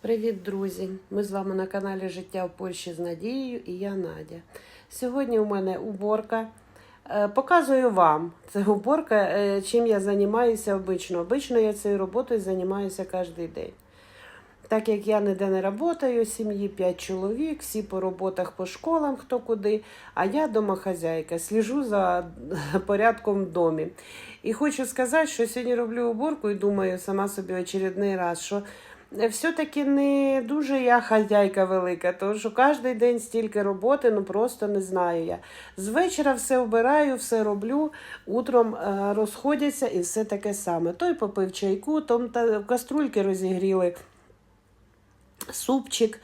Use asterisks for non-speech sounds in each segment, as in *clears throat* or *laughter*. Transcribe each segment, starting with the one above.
Привіт, друзі! Ми з вами на каналі Життя в Польщі з Надією і я Надя. Сьогодні у мене уборка. Е, Показую вам це уборка, е, чим я займаюся обично. Обично я цією роботою займаюся кожен день. Так як я ніде не працюю, сім'ї 5 чоловік, всі по роботах по школам, хто куди, а я домохазяйка, сліжу за *laughs* порядком в домі. І хочу сказати, що сьогодні роблю уборку і думаю сама собі очередний раз, що все-таки не дуже я хазяйка велика, тому що кожен день стільки роботи, ну просто не знаю я. З вечора все вбираю, все роблю, утром е, розходяться і все таке саме. Той попив чайку, там та в каструльки розігріли супчик.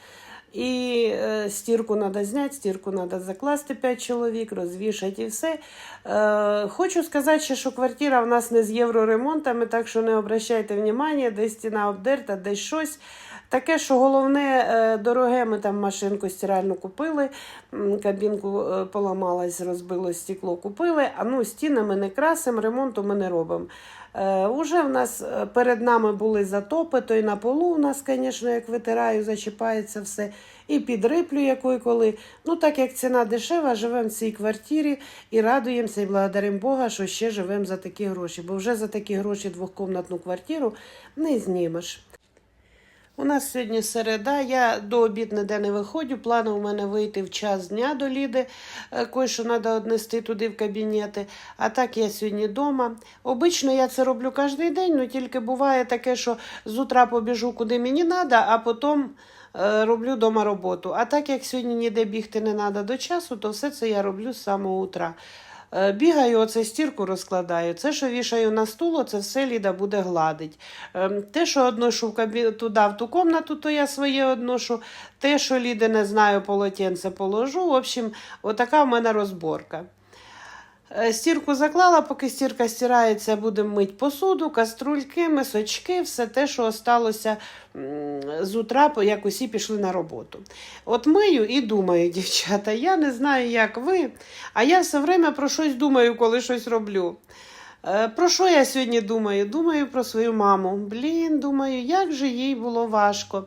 І е, стірку треба зняти, стірку треба закласти 5 чоловік, розвішати і все. Е, хочу сказати, що квартира в нас не з євроремонтами, так що не обращайте внимання, десь стіна обдерта, десь щось. Таке, що головне, е, дороге, ми там машинку стиральну купили, кабінку поламалась, розбило стекло, купили. А ну, стіни ми не красимо, ремонту ми не робимо. Е, уже в нас е, перед нами були затопи, то й на полу у нас, звісно, як витираю, зачіпається все. І підриплю якої коли. Ну, так як ціна дешева, живемо в цій квартирі і радуємося і благодаримо Бога, що ще живемо за такі гроші. Бо вже за такі гроші двохкомнатну квартиру не знімеш. У нас сьогодні середа, я до обід ніде не виходжу. Плани у мене вийти в час дня до Ліди, е, кое-що треба однести туди в кабінети. А так я сьогодні вдома. Обично я це роблю кожен день, але тільки буває таке, що з утра побіжу куди мені треба, а потім е, роблю вдома роботу. А так як сьогодні ніде бігти не треба до часу, то все це я роблю з самого утра. Е, Бігаю, оце стірку розкладаю. Це, що вішаю на стул, це все Ліда буде гладить. Ем, Те, що одношу в кабі... туди, в ту комнату, то я своє одношу. Те, що Ліди не знаю, полотенце положу. В общем, отака в мене розборка. Е, Стірку заклала, поки стірка стирається, будемо мити посуду, каструльки, мисочки, все те, що осталося з утра, як усі пішли на роботу. От мию і думаю, *laughs* дівчата, я не знаю, як ви, а я все время про щось думаю, коли щось роблю. Е, Про що я сьогодні думаю? Думаю про свою маму. Блін, думаю, як же їй було важко.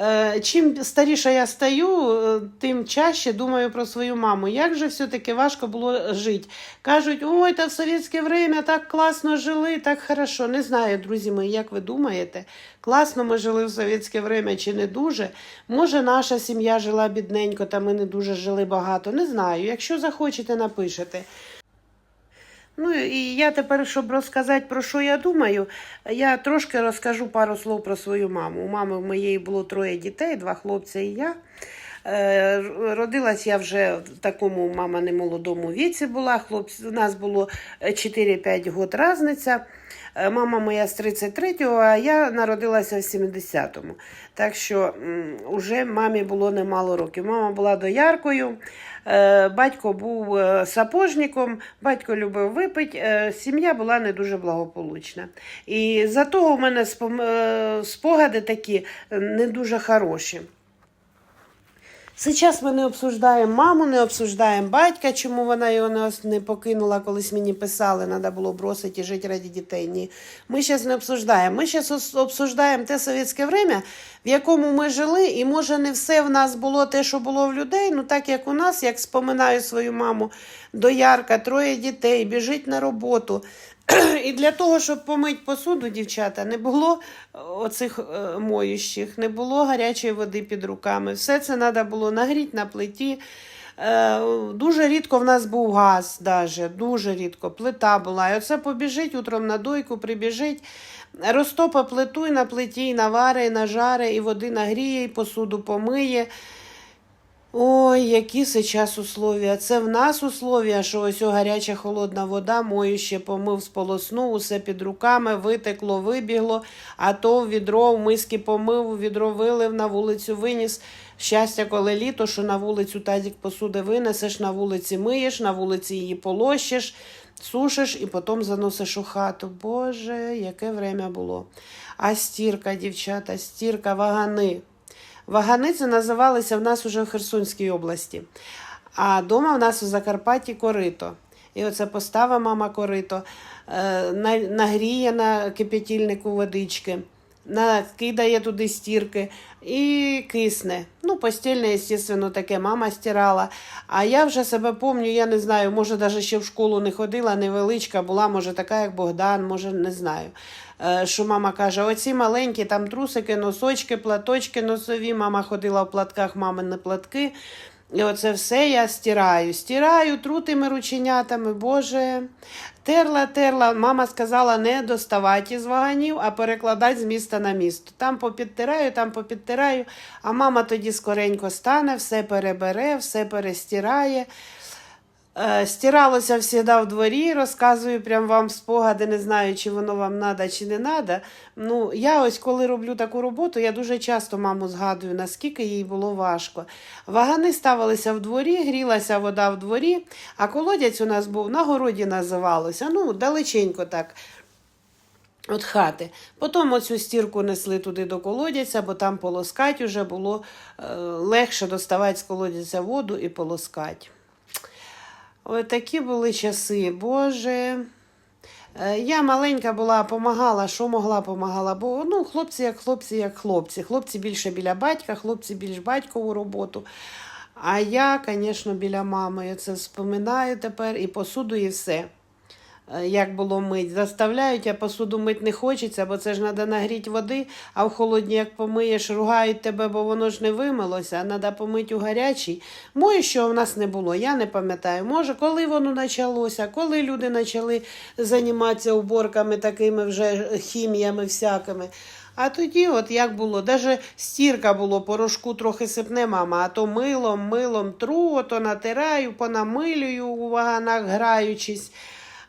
Е, Чим старіше я стаю, е, тим чаще думаю про свою маму. Як же все-таки важко було жити. Кажуть, ой, та в совєтське время так класно жили, так хорошо. Не знаю, друзі мої, як ви думаєте, класно ми жили в совєтське время чи не дуже. Може, наша сім'я жила бідненько, та ми не дуже жили багато. Не знаю. Якщо захочете, напишете. Ну і я тепер, щоб розказати, про що я думаю, я трошки розкажу пару слов про свою маму. У мами моєї було троє дітей, два хлопці і я. Е, Родилась я вже в такому мама не молодому віці була. Хлопці, у нас було 4-5 років різниця. Е, Мама моя з 33-го, а я народилася в 70-му. Так що м, уже мамі було немало років. Мама була дояркою, е, батько був е, сапожником, батько любив випити, сім'я була не дуже благополучна. І за того в мене спогади такі не дуже хороші. Зараз ми не обсуждаємо маму, не обсуждаємо батька, чому вона його не, покинула, колись мені писали, треба було бросити і жити раді дітей. Ні. Ми зараз не обсуждаємо. Ми зараз обсуждаємо те совєтське время, в якому ми жили, і може не все в нас було те, що було в людей. Ну так як у нас, як споминаю свою маму, доярка, троє дітей, біжить на роботу. *clears throat* І для того, щоб помити посуду, дівчата, не було е, оцих е, моющих, не було гарячої води під руками. Все це треба було нагріти на плиті. Е, Дуже рідко в нас був газ, даже, дуже рідко. Плита була. І оце побіжить утром на дойку, прибіжить, розтопа плиту і на плиті, і навари, і нажари, і води нагріє, і посуду помиє. Ой, які сейчас условия. Це в нас условия, що ось о гаряча холодна вода, мою ще помив, сполоснув, усе під руками, витекло, вибігло, а то в відро в миски помив, відро вилив, на вулицю виніс. Щастя, коли літо, що на вулицю тазик посуди винесеш, на вулиці миєш, на вулиці її полощиш, сушиш і потім заносиш у хату. Боже, яке время було. А стірка, дівчата, стірка, вагани. Вагани це називалися в нас уже в Херсонській області. А дома в нас у Закарпатті корито. І оце постава мама корито, е, на- нагріє на кип'ятільнику водички. Накидає туди стірки і кисне. Ну, постільне, звісно, таке мама стирала. А я вже себе пам'ятаю, я не знаю, може, навіть ще в школу не ходила, невеличка була, може, така, як Богдан, може, не знаю. Е, Що мама каже, оці маленькі там трусики, носочки, платочки носові. Мама ходила в платках, мамини платки. І оце все я стираю. Стираю, трутими рученятами, Боже. Терла, терла. Мама сказала не доставати із ваганів, а перекладати з міста на місто. Там попідтираю, там попідтираю, а мама тоді скоренько стане, все перебере, все перестирає. Е, Стиралося завжди в дворі, розказую прям вам спогади, не знаю, чи воно вам треба, чи не треба. Ну, я ось коли роблю таку роботу, я дуже часто маму згадую, наскільки їй було важко. Вагани ставилися в дворі, грілася вода в дворі, а колодязь у нас був на городі називалося. Ну, далеченько так. От хати. Потім оцю стірку несли туди до колодязя, бо там полоскать уже було е, легше доставати з колодязя воду і полоскать. Такі були часи, Боже. Е, Я маленька була, помагала, що могла, помагала. Бо ну, хлопці як хлопці, як хлопці. Хлопці більше біля батька, хлопці більш батькову роботу. А я, звісно, біля мами. Я це вспоминаю тепер і посуду, і все. Е, Як було мить. Заставляють, а посуду мить не хочеться, бо це ж треба нагріти води, а в холодні, як помиєш, ругають тебе, бо воно ж не вимилося, а треба помити у гарячій. Може, що в нас не було, я не пам'ятаю. Може, коли воно почалося, коли люди почали займатися уборками такими вже хіміями всякими. А тоді, от як було, даже стірка було, порошку трохи сипне мама, а то милом, милом тру, то натираю, понамилюю у ваганах, граючись.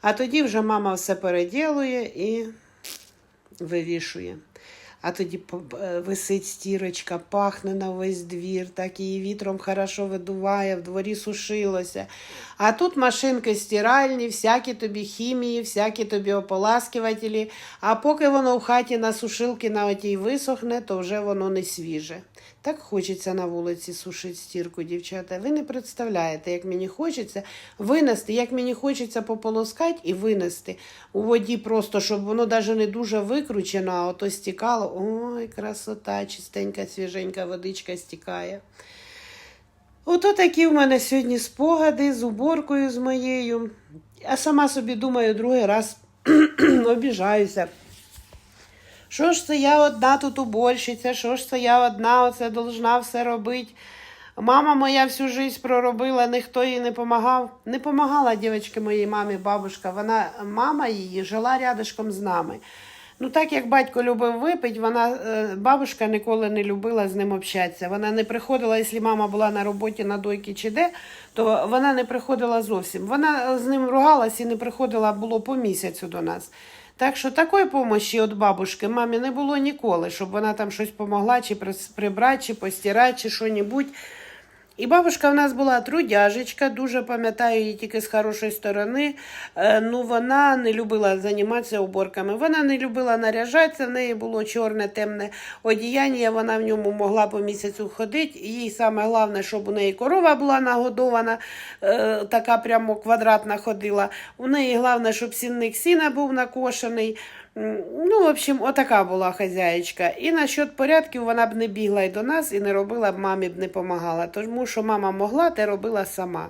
А тоді вже мама все переділує і вивішує. А тоді е, висить стірочка, пахне на весь двір, так її вітром хорошо видуває, в дворі сушилося. А тут машинки стиральні, всякі тобі хімії, всякі тобі ополаскивателі. А поки воно в хаті на сушилки на отій висохне, то вже воно не свіже. Так хочеться на вулиці сушити стірку, дівчата. Ви не представляєте, як мені хочеться винести, як мені хочеться пополоскати і винести у воді просто, щоб воно навіть не дуже викручено, а ото стікало. Ой, красота, чистенька, свіженька водичка стікає. Ото такі в мене сьогодні спогади з уборкою з моєю. Я сама собі думаю, другий раз *clears throat* обіжаюся. Що ж це я одна тут уборщиця, що ж це я одна оце должна все робити. Мама моя всю життя проробила, ніхто їй не допомагав. Не допомагала дівчатки моїй мамі, бабушка. Вона, мама її жила рядышком з нами. Ну, так як батько любив випити, вона, е, бабушка ніколи не любила з ним общатися. Вона не приходила, якщо мама була на роботі на дойки чи де, то вона не приходила зовсім. Вона з ним ругалась і не приходила було по місяцю до нас. Так що такої помощі від бабушки мамі не було ніколи, щоб вона там щось помогла, чи прибрати, чи постирати, чи що-небудь. І бабушка в нас була трудяжечка, дуже пам'ятаю її тільки з хорошої сторони. Е, ну, вона не любила займатися уборками. Вона не любила наряжатися, в неї було чорне темне одіяння, вона в ньому могла по місяцю ходити. Їй саме головне, щоб у неї корова була нагодована, е, така прямо квадратна ходила. У неї головне, щоб сінник сіна був накошений. Ну, в общем, отака була хазяєчка. І насчет порядків вона б не бігла і до нас, і не робила б мамі б не помагала. Тому що мама могла, те робила сама.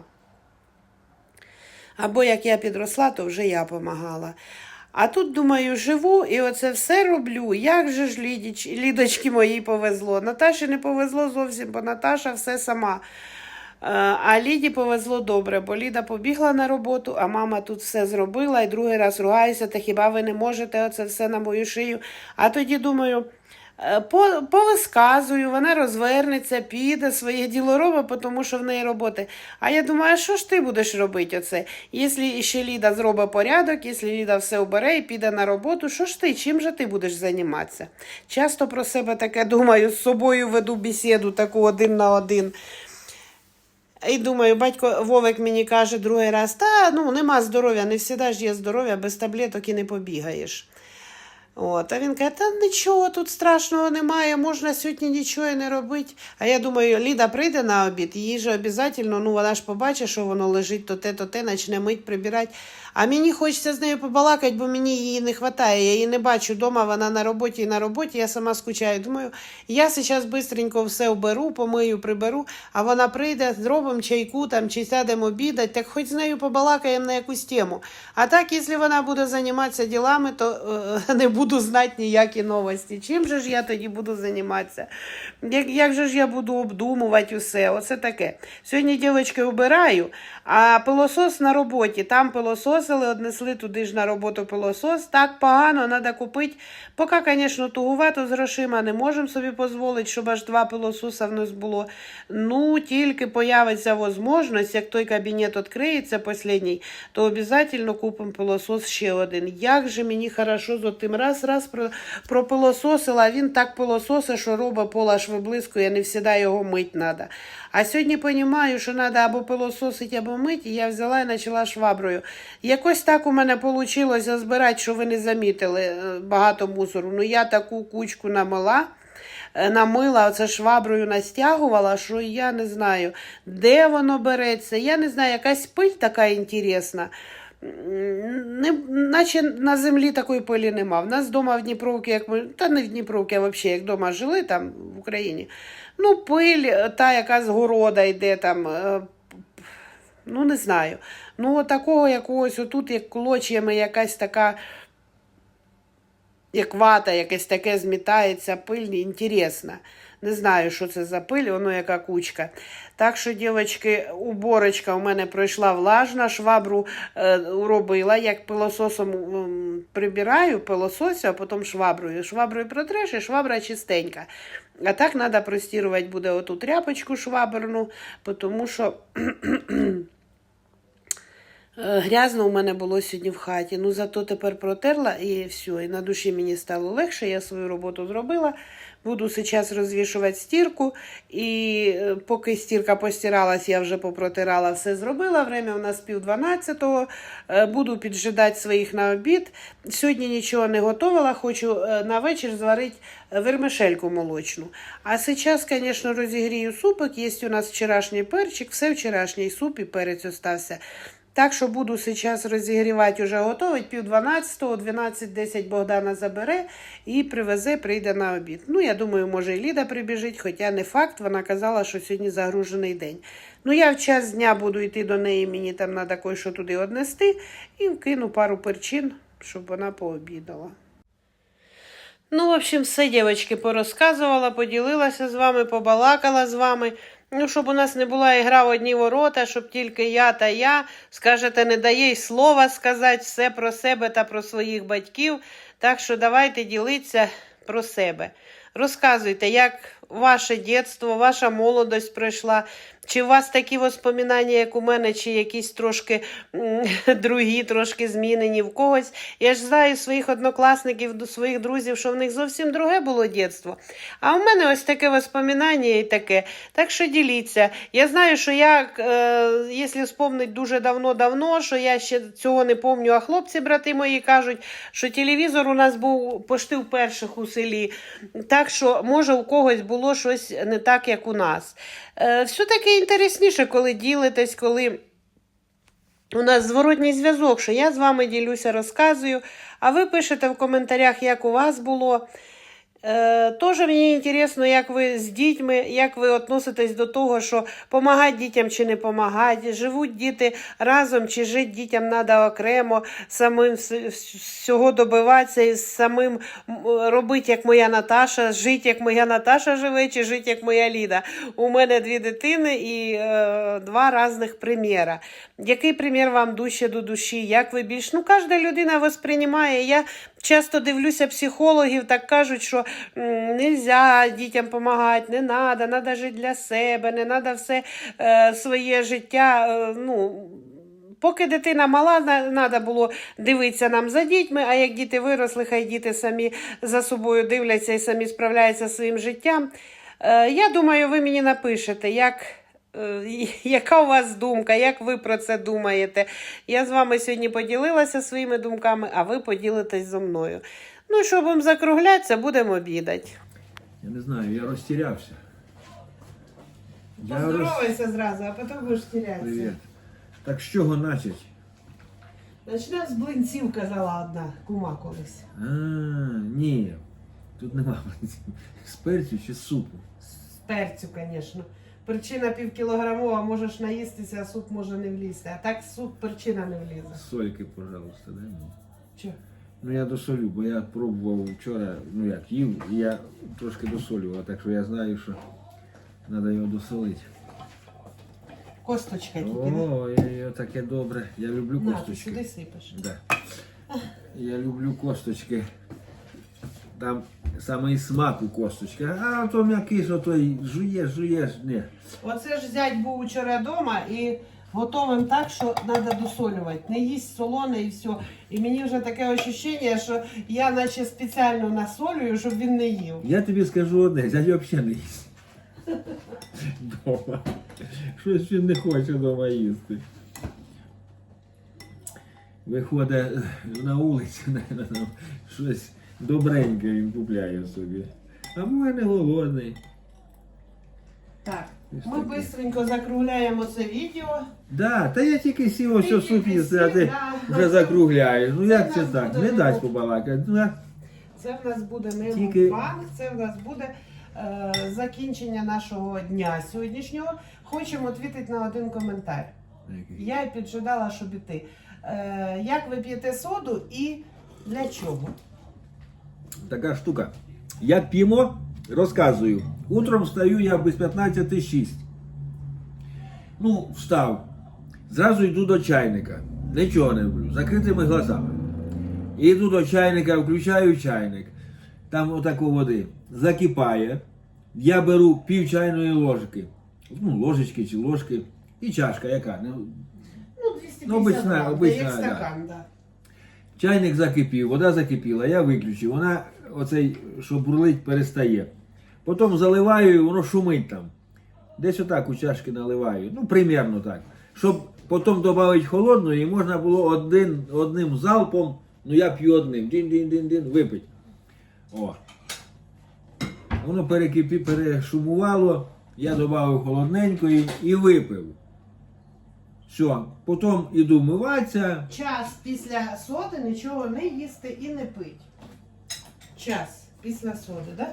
Або як я підросла, то вже я помагала. А тут, думаю, живу і оце все роблю. Як же ж Лідіч, Лідочки моїй повезло. Наташі не повезло зовсім, бо Наташа все сама. Е, А Ліді повезло добре, бо Ліда побігла на роботу, а мама тут все зробила і другий раз ругається, та хіба ви не можете оце все на мою шию? А тоді думаю, е, повисказую, вона розвернеться, піде, своє діло робить, тому що в неї роботи. А я думаю, що ж ти будеш робити оце? Якщо ще Ліда зробить порядок, якщо Ліда все обере і піде на роботу, що ж ти, чим же ти будеш займатися? Часто про себе таке думаю, з собою веду бесіду таку один на один. І думаю, батько Вовик мені каже другий раз, та ну нема здоров'я, не завжди ж є здоров'я, без таблеток і не побігаєш. От, а він каже, та нічого тут страшного немає, можна сьогодні нічого не робити. А я думаю, Ліда прийде на обід, їй же обов'язково, ну вона ж побачить, що воно лежить, то те, то те, почне мить, прибирати. А мені хочеться з нею побалакати, бо мені її не вистачає. Я її не бачу вдома, вона на роботі і на роботі. Я сама скучаю. Думаю, я зараз швидко все оберу, помию, приберу, а вона прийде, зробимо чайку там чи сядемо обідати, так хоч з нею побалакаємо на якусь тему. А так, якщо вона буде займатися ділами, то е, *laughs* не буду знати ніякі новості. Чим же ж я тоді буду займатися? Як, як же ж я буду обдумувати усе? Оце таке. Сьогодні дівчатки обираю, а пилосос на роботі. Там пилососили, однесли туди ж на роботу пилосос. Так погано, треба купити. Поки, звісно, тугувато з грошима не можемо собі дозволити, щоб аж два пилососа в нас було. Ну, тільки появиться можливість, як той кабінет відкриється останній, то обов'язково купимо пилосос ще один. Як же мені хорошо з тим раз, раз про, пропилососила, а він так пилососить, що роба пола аж виблискує, не завжди його мить треба. А сьогодні розумію, що треба або пилососити, або мити, і я взяла і почала шваброю. Якось так у мене вийшло збирати, що ви не замітили, е, багато мусору. Ну я таку кучку намила е, намила, оце шваброю настягувала, що я не знаю, де воно береться. Я не знаю, якась пиль така інтересна. Не, наче на землі такої пилі нема. В нас вдома в Дніпровці, як ми, та не в Дніпровці, а взагалі, як вдома жили там в Україні. Ну, пиль, е, та, яка з города йде там. е, Ну, не знаю. Ну, такого якогось, отут, як клоч'ями, якась така як вата, якесь таке змітається, пиль, інтересна. Не знаю, що це за пиль, воно яка кучка. Так що, дівчатки, уборочка у мене пройшла влажна, швабру е, робила, як пилососом м, прибираю, пилососю, а потім шваброю. Шваброю протреш, і швабра чистенька. А так треба простірувати буде оту тряпочку шваберну, тому що Грязно у мене було сьогодні в хаті. Ну зато тепер протерла і все. І на душі мені стало легше. Я свою роботу зробила. Буду зараз розвішувати стірку. І е, поки стірка постиралась, я вже попротирала, все зробила. Время у нас пів дванадцятого. Е, Буду піджидати своїх на обід. Сьогодні нічого не готувала. Хочу е, на вечір зварити вермишельку молочну. А зараз, звісно, розігрію супик. Є у нас вчорашній перчик, все вчорашній суп і перець остався. Так що буду зараз розігрівати, вже готувати, пів 12, 12-10 Богдана забере і привезе, прийде на обід. Ну, я думаю, може і Ліда прибіжить, хоча не факт, вона казала, що сьогодні загружений день. Ну, я в час дня буду йти до неї, мені там треба кое-що туди однести, і вкину пару перчин, щоб вона пообідала. Ну, в общем, все, дівчатки, порозказувала, поділилася з вами, побалакала з вами. Ну, щоб у нас не була ігра в одні ворота, щоб тільки я та я, скажете, не дає й слова сказати все про себе та про своїх батьків. Так що давайте ділитися про себе. Розказуйте, як ваше дитинство, ваша молодость пройшла. Чи у вас такі воспоминання, як у мене, чи якісь трошки *laughs* другі, трошки змінені в когось. Я ж знаю своїх однокласників, своїх друзів, що в них зовсім друге було дитинство. А у мене ось таке воспоминання і таке. Так що діліться. Я знаю, що я, е, якщо вспомнить дуже давно-давно, що я ще цього не пам'ятаю, а хлопці, брати мої, кажуть, що телевізор у нас був пошти в перших у селі. Так що, може, у когось було щось не так, як у нас. Е, все-таки інтересніше, коли ділитесь, коли у нас зворотній зв'язок, що я з вами ділюся, розказую, а ви пишете в коментарях, як у вас було. Е, Тоже мені цікаво, як ви з дітьми, як ви відноситесь до того, що допомагати дітям чи не допомагати, живуть діти разом, чи жити дітям треба окремо, самим всього добиватися і самим робити, як моя Наташа, жити, як моя Наташа живе, чи жити, як моя Ліда. У мене дві дитини і е, два різних приміра. Який примір вам дужче до душі? Як ви більш? Ну, кожна людина восприймає. Я часто дивлюся психологів, так кажуть, що м, нельзя дітям допомагати, не треба, треба жити для себе, не треба все е, своє життя. Е, ну, Поки дитина мала, треба було дивитися нам за дітьми, а як діти виросли, хай діти самі за собою дивляться і самі справляються зі своїм життям. Е, я думаю, ви мені напишете, як, *laughs* яка у вас думка, як ви про це думаєте. Я з вами сьогодні поділилася своїми думками, а ви поділитесь зі мною. Ну, щоб вам закруглятися, будемо обідати. Я не знаю, я розтірявся. Я роз... Поздоровайся зразу, а потім будеш терятися. Привіт. Так з чого начать? Начнемо з блинців, казала одна кума колись. А, ні. Тут нема блинців. з перцю чи з супу. З перцю, звісно. Перчина півкілограмова, можеш наїстися, а суп може не влізти. А так суп перчина не влізе. Сольки, пожалуйста, дай мені. Чо? Ну я досолю, бо я пробував вчора, ну як їв, і я трошки досолював, так що я знаю, що треба його досолити. Косточка тільки. не? О, таке добре. Я люблю На, ти косточки. сюди сипеш. Да. Я люблю косточки. Там саме і смак у косточки. А то м'який, що той жуєш, жуєш. Ні. Оце ж зять був вчора вдома і готовим так, що треба досолювати. Не їсть солоне і все. І мені вже таке ощущення, що я наче спеціально насолюю, щоб він не їв. Я тобі скажу одне, зять взагалі не їсть. Дома. Щось він не хоче вдома їсти. Виходить на вулицю, щось добреньке він купляє собі. А може не голодний. Так, Ось ми таке. швидко закругляємо це відео. Да, та я тільки сів ось Ти суп тільки їсти, а ти да. вже закругляєш. Ну як це так? Не дасть побалакати. Ну. Це в нас буде не Тільки- мукбанг, це в нас буде е, закінчення нашого дня сьогоднішнього. Хочемо відповідати на один коментар. Я й піджидала, щоб іти. Е, як ви п'єте соду і для чого? Така штука. Як п'ємо, розказую. Утром встаю я без 15.06. Ну, встав. Зразу йду до чайника. Нічого не роблю, закритими глазами. Іду до чайника, включаю чайник. Там отако води. Закипає. Я беру пів чайної ложки. Ну, ложечки чи ложки. І чашка яка? Ну, Ну, 250 Ну, обична- грам, обична, як да. стакан, да. Чайник закипів, вода закипіла, я виключив. Вона оцей, що бурлить, перестає. Потім заливаю і воно шумить там. Десь отак у чашки наливаю. Ну, примерно так. Щоб потім додати холодної, можна було один, одним залпом, ну я п'ю одним. Дін-дін-дін-дін, випить. О. Воно перекипі, перешумувало, я додав холодненької і випив. Все. Потім іду миватися. Час після соди нічого не їсти і не пити. Час після соди, да?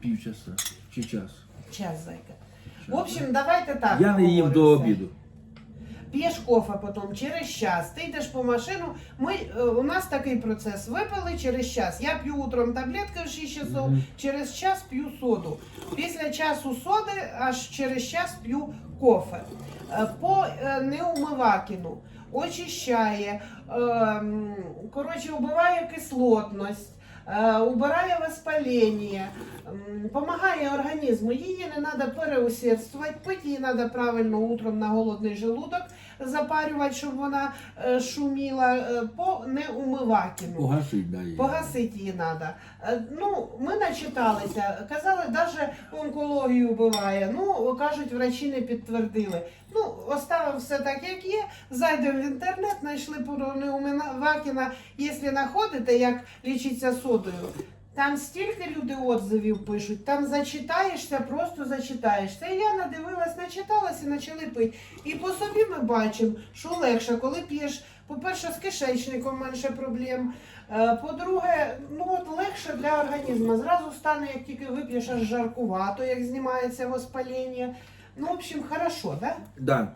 Півчаса чи час. Час, зайка. В общем, давайте так. Я не їм до договоримося. обіду. П'єш кофе потім через час. Ти йдеш по машину. Ми, е, у нас такий процес. Випили через час. Я п'ю утром таблетки в 6 часов, через час п'ю соду. Після часу соди аж через час п'ю кофе. Е, По е, неумивакіну очищає, ем, коротше, убиває кислотність. е, Убирає воспалення, допомагає організму. Її не треба переусердствувати, пити її треба правильно утром на голодний желудок запарювати, щоб вона е, шуміла е, по неумивакіну. Погасить дає. Погасити її треба. Ну, ми начиталися, казали, навіть онкологію вбиває. Ну, кажуть, врачі не підтвердили. Ну, оставимо все так, як є. Зайдемо в інтернет, знайшли про неумивакіна. Якщо знаходите, як лічиться содою. Там стільки люди отзивів пишуть, там зачитаєшся, просто зачитаєшся. І я надивилась, начиталась і почали пити. І по собі ми бачимо, що легше, коли п'єш, по-перше, з кишечником менше проблем. Е, По-друге, ну от легше для організму. Зразу стане, як тільки вип'єш аж жаркувато, як знімається воспалення. Ну, в общем, хорошо, да? Да.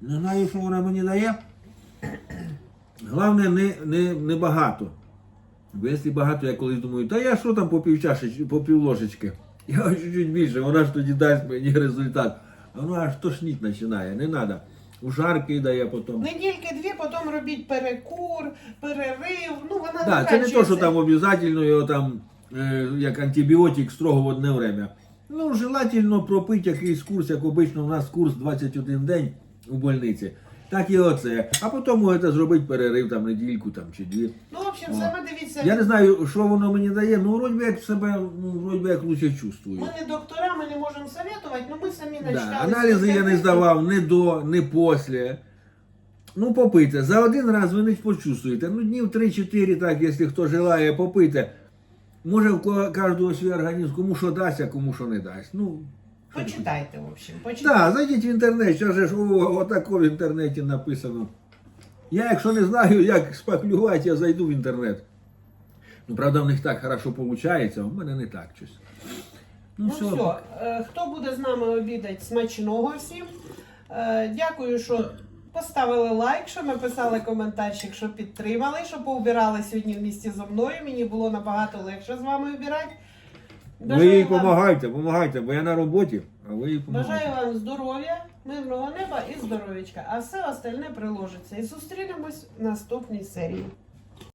Не знаю, що вона мені дає. Головне, не, не, не багато. Бо якщо багато, я колись думаю, та я що там по пів чашечки, по пів ложечки. *laughs* Я хочу чуть більше, вона ж тоді дасть мені результат. А воно аж тошніть починає, не треба. У жарки дає потім. Недільки дві, потім робіть перекур, перерив. Ну, вона Да, це не то, що там обов'язково його там, е, як антибіотик строго в одне время. Ну, желательно пропити якийсь курс, як обично у нас курс 21 день у больниці. Так і оце. А потім можете зробити перерив там недільку там, чи дві. Ну, в общем, О. саме дивіться. Я не знаю, що воно мені дає, ну вроді як себе, ну, вроді як лучше чувствую. Ми не доктора, ми не можемо советувати, але ми самі Да. Аналізи я не здавав ні до, ні після. Ну, попийте. За один раз ви не почувствуєте. Ну, днів 3-4, так, якщо хто желає, попийте. Може, в ко- кожного свій організм, кому що дасть, а кому що не дасть. Ну, Почитайте, в общем, Так, почитайте. да, зайдіть в інтернет, зараз же ж о, отако в інтернеті написано. Я, якщо не знаю, як шпаклювати, я зайду в інтернет. Ну, правда, в них так хорошо виходить, а в мене не так щось. Ну все. все, е, хто буде з нами обідати, смачного всім. Е, Дякую, що поставили лайк, що написали коментарчик, що підтримали, що поубирали сьогодні в місті зо мною. Мені було набагато легше з вами обирати. Ви їй допомагайте, допомагайте, бо я на роботі, а ви їй Бажаю вам здоров'я, мирного неба і здоров'ячка, а все остальне приложиться. І зустрінемось в наступній серії.